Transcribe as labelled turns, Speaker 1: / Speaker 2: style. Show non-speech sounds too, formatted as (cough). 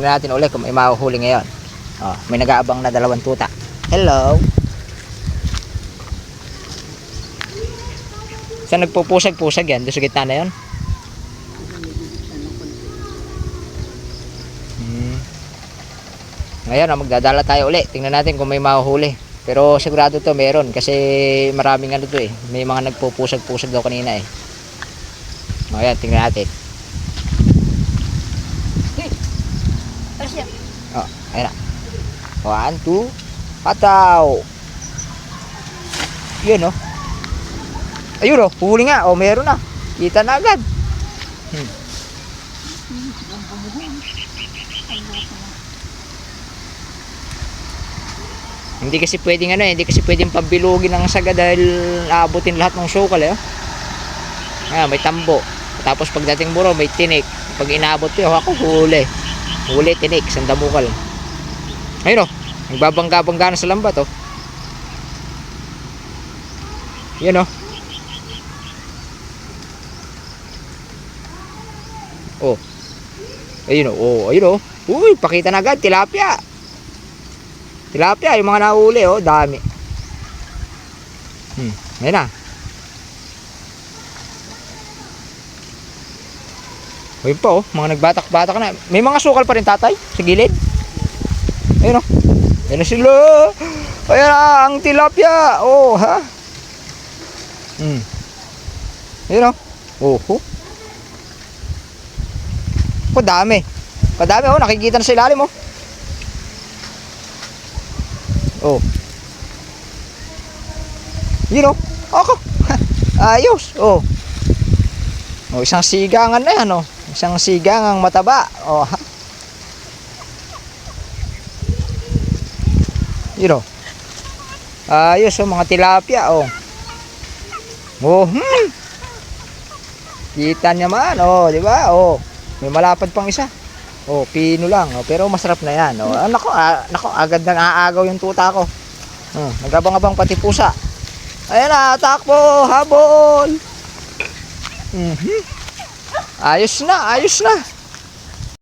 Speaker 1: Tingnan natin ulit kung may mahuhuli ngayon. Oh, may nag-aabang na dalawang tuta. Hello. Saan nagpupusag-pusag yan? Doon sa gitna na yun? Hmm. Ngayon, ah, magdadala tayo uli. Tingnan natin kung may mahuhuli. Pero sigurado to meron kasi maraming ano to eh. May mga nagpupusag-pusag daw kanina eh. Ngayon, tingnan natin. Oh, ayun na. One, two, pataw. Yun oh. Ayun oh, huli nga. Oh, meron na. Kita na agad. Hmm. Hindi kasi pwedeng ano eh, hindi kasi pwedeng pambilugin ng saga dahil aabutin lahat ng sukal eh. Ah, may tambo. Tapos pagdating buro, may tinik. Pag inaabot yun, ako huli. Huli, tinik, sandamukal. Ayun oh, nagbabangga-bangga na sa lambat oh. Yan oh. Oh. Ayun oh, oh, ayun oh. Uy, pakita na agad, tilapia. Tilapia, yung mga nahuli oh, dami. Hmm, ayun na. Ayun pa oh, mga nagbatak-batak na. May mga sukal pa rin tatay sa gilid. Ayun oh. Ayun na sila. Ayun na, ang tilapia. Oh, ha? Hmm. Ayun oh. Oh, oh. Kadami. Kadami oh, nakikita na sa ilalim oh. Oh. Yun oh. Ako. (laughs) Ayos. Oh. Oh, isang sigangan na yan oh. Isang sigangang mataba. Oh. Yun oh. Ayos oh, mga tilapia oh. Oh, hmm. Kita niya man, oh, di ba? Oh, may malapad pang isa. Oh, pino lang, oh, pero masarap na yan. Oh, ah, nako, ah, nako, agad nang aagaw yung tuta ko. Hmm, nagabang-abang pati pusa. Ayan na, takbo, habol. Mhm. Ayos na, ayos na.